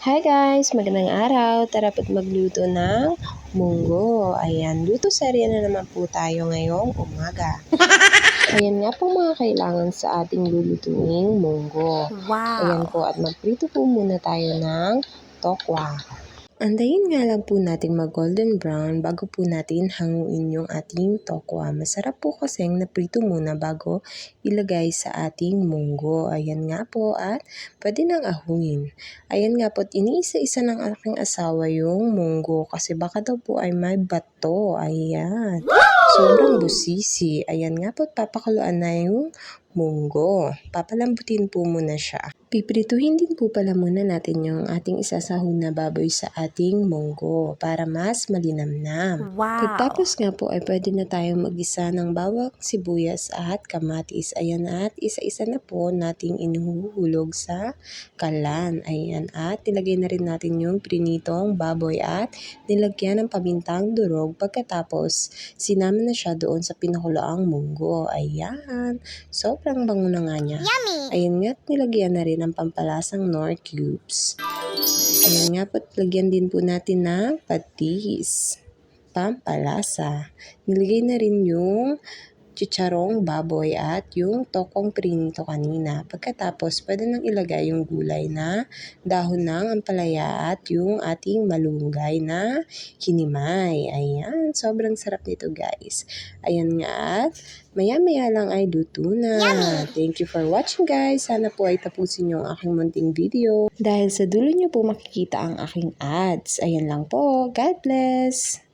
Hi guys! Magandang araw! Tara po't magluto ng munggo. Ayan, luto serya na naman po tayo ngayong umaga. Ayan nga po mga kailangan sa ating lulutuing munggo. Ayan po at magprito po muna tayo ng tokwa. Andayin nga lang po natin mag golden brown bago po natin hanguin yung ating tokwa. Masarap po kasing naprito muna bago ilagay sa ating munggo. Ayan nga po at pwede nang ahuin. Ayan nga po at iniisa-isa ng aking asawa yung munggo kasi baka daw po ay may bato. Ayan. Sobrang busisi. Ayan nga po at papakuluan na yung munggo. Papalambutin po muna siya. Piprituhin din po pala muna natin yung ating isasahog na baboy sa ating munggo para mas malinamnam. Wow. Pagtapos nga po ay pwede na tayong mag-isa ng bawang sibuyas at kamatis. Ayan at isa-isa na po nating inuhulog sa kalan. Ayan at nilagay na rin natin yung prinitong baboy at nilagyan ng pamintang durog. Pagkatapos sinama na siya doon sa pinakulaang munggo. Ayan. Sobrang bango na nga niya. Yummy! Ayun nga, at nilagyan na rin ng pampalasang nor cubes. Ayun nga po, lagyan din po natin ng patis. Pampalasa. Nilagay na rin yung chicharong baboy at yung tokong prinito kanina. Pagkatapos, pwede nang ilagay yung gulay na dahon ng ampalaya at yung ating malunggay na kinimay. Ayan, sobrang sarap nito guys. Ayan nga at maya-maya lang ay luto na. Thank you for watching guys. Sana po ay tapusin niyo ang aking munting video. Dahil sa dulo niyo po makikita ang aking ads. Ayan lang po. God bless!